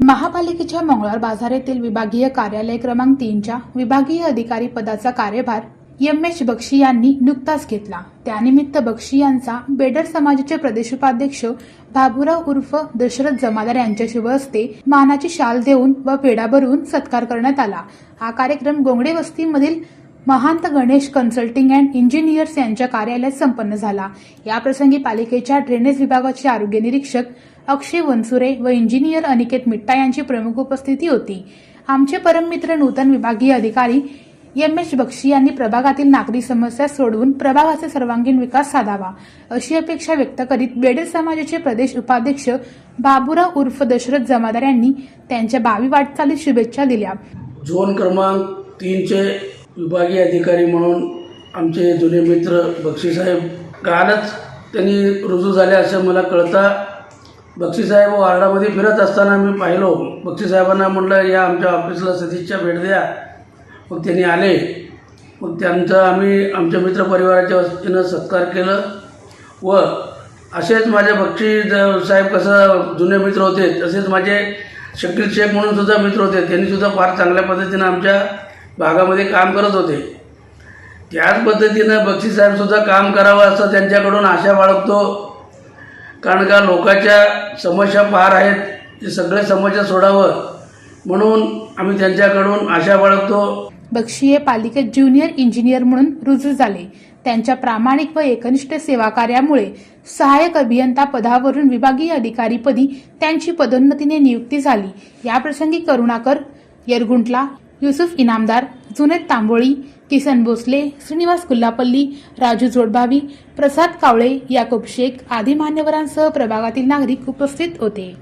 महापालिकेच्या मंगळवार बाजार येथील विभागीय कार्यालय क्रमांक तीनच्या विभागीय अधिकारी पदाचा कार्यभार एम एच बक्षी यांनी नुकताच घेतला. त्यानिमित्त बक्षी यांचा बेडर समाजाचे प्रदेश उपाध्यक्ष बाबूराव उर्फ दशरथ जमादार यांच्या शुभ हस्ते मानाची शाल देऊन व पेढा भरून सत्कार करण्यात आला. हा कार्यक्रम Gongade वस्तीमधील Mahant Ganesh consulting and engineers यांच्या कार्यालयात संपन्न झाला. याप्रसंगी पालिकेच्या ड्रेनेज विभागाचे आरोग्य निरीक्षक अक्षय वनसुरे व इंजिनियर अनिकेत मिट्टा यांची प्रमुख उपस्थिती होती. आमचे परममित्र नूतन विभागीय अधिकारी एम एच बक्षी यांनी प्रभागातील नागरी समस्या सोडवून प्रभागाचा सर्वांगीण विकास साधावा अशी अपेक्षा व्यक्त करीत बेडे समाजाचे प्रदेश उपाध्यक्ष बाबुराव उर्फ दशरथ जमादार यांनी त्यांच्या बावी वाटचालीत शुभेच्छा दिल्या. झोन क्रमांक तीनचे विभागीय अधिकारी म्हणून आमचे जुने मित्र बक्षीसाहेब कालच त्यांनी रुजू झाले असं मला कळता बक्षीसाहेब वार्डामध्ये फिरत असताना मी पाहिलो. बक्षीसाहेबांना म्हटलं या आमच्या ऑफिसला सतीशच्या भेट द्या. मग त्यांनी आले. मग त्यांचा आम्ही आमच्या मित्रपरिवाराच्या वतीनं सत्कार केलं व असेच माझे बक्षी साहेब कसं जुने मित्र होते तसेच माझे शकील शेख म्हणून सुद्धा मित्र होते. त्यांनी सुद्धा फार चांगल्या पद्धतीनं आमच्या भागामध्ये काम करत होते. त्याच पद्धतीनं बक्षीसाहेबसुद्धा काम करावं असं त्यांच्याकडून आशा बाळगतो. कारण का लोकांच्या समस्या फार आहेत ते सगळे समस्या सोडावं. म्हणून आम्ही त्यांच्याकडून आशा बाळगतो. बक्षी हे पालिकेत ज्युनियर इंजिनियर म्हणून रुजू झाले. त्यांच्या प्रामाणिक व एकनिष्ठ सेवा कार्यामुळे सहाय्यक अभियंता पदावरून विभागीय अधिकारीपदी त्यांची पदोन्नतीने नियुक्ती झाली. याप्रसंगी करुणाकर येरगुंटला युसुफ इनामदार जुनेद तांबोळी किसन भोसले श्रीनिवास कुल्लापल्ली राजू जोडभावी प्रसाद कावळे याकूब शेख आदी मान्यवरांसह प्रभागातील नागरिक उपस्थित होते.